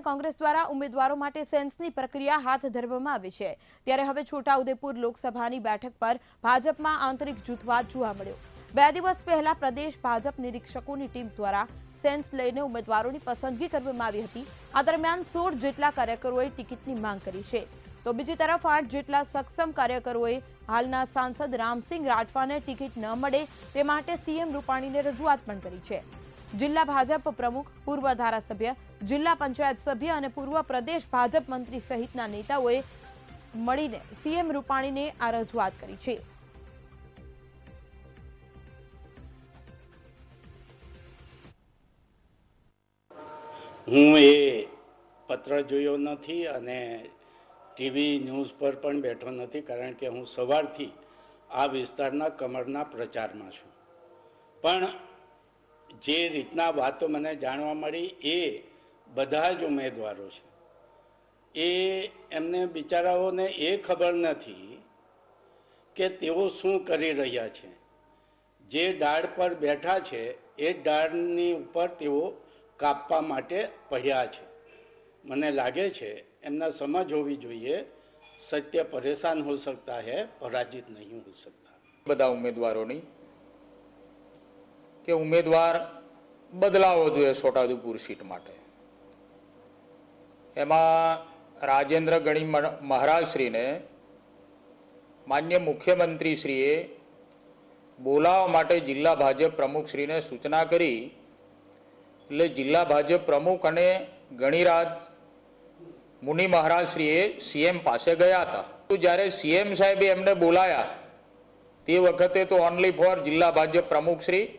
કોંગ્રેસ દ્વારા ઉમેદવારો માટે સેન્સની પ્રક્રિયા હાથ ધરવામાં આવી છે. ત્યારે હવે છોટાઉદેપુર લોકસભાની બેઠક પર ભાજપમાં આંતરિક જૂથવાદ જોવા મળ્યો. બે દિવસ પહેલા પ્રદેશ ભાજપ નિરીક્ષકોની ટીમ દ્વારા સેન્સ લઈને ઉમેદવારોની પસંદગી કરવામાં આવી હતી. આ દરમિયાન સોળ જેટલા કાર્યકરોએ ટિકિટની માંગ કરી છે. તો બીજી તરફ આઠ જેટલા સક્ષમ કાર્યકરોએ હાલના સાંસદ રામસિંહ રાઠવાને ટિકિટ ન મળે તે માટે સીએમ રૂપાણીને રજૂઆત પણ કરી છે. જિલ્લા ભાજપ પ્રમુખ, પૂર્વ ધારાસભ્ય, જિલ્લા પંચાયત સભ્ય અને પૂર્વ પ્રદેશ ભાજપ મંત્રી સહિતના નેતાઓએ મળીને સીએમ રૂપાણીને આ રજૂઆત કરી છે. હું એ પત્ર જોયો નથી અને ટીવી ન્યૂઝ પર પણ બેઠો નથી કારણ કે હું સવારથી આ વિસ્તારના કમળના પ્રચારમાં છું. પણ જે રીતના વાતો મને જાણવા મળી એ બધા જ ઉમેદવારો છે. એ એમને બિચારાઓને એ ખબર નથી કે તેઓ શું કરી રહ્યા છે. જે ડાળ પર બેઠા છે, એ ડાળની ઉપર તેઓ કાપવા માટે પડ્યા છે. મને લાગે છે એમને સમજ હોવી જોઈએ, સત્ય પરેશાન હો સકતા હે, પરાજિત નહીં હો સકતા બધા ઉમેદવારોની કે ઉમેદવાર બદલાવો જોઈએ છોટાઉદેપુર સીટ માટે. એમાં રાજેન્દ્ર ગણી મહ- મહારાજશ્રીને માન્ય મુખ્યમંત્રીશ્રીએ બોલાવવા માટે જિલ્લા ભાજપ પ્રમુખશ્રીને સૂચના કરી. એટલે જિલ્લા ભાજપ પ્રમુખ અને ગણિરાજ મુનિ મહારાજશ્રીએ સીએમ પાસે ગયા હતા. તો જ્યારે સીએમ સાહેબે એમને બોલાયા, તે વખતે તો ઓનલી ફોર જિલ્લા ભાજપ પ્રમુખશ્રી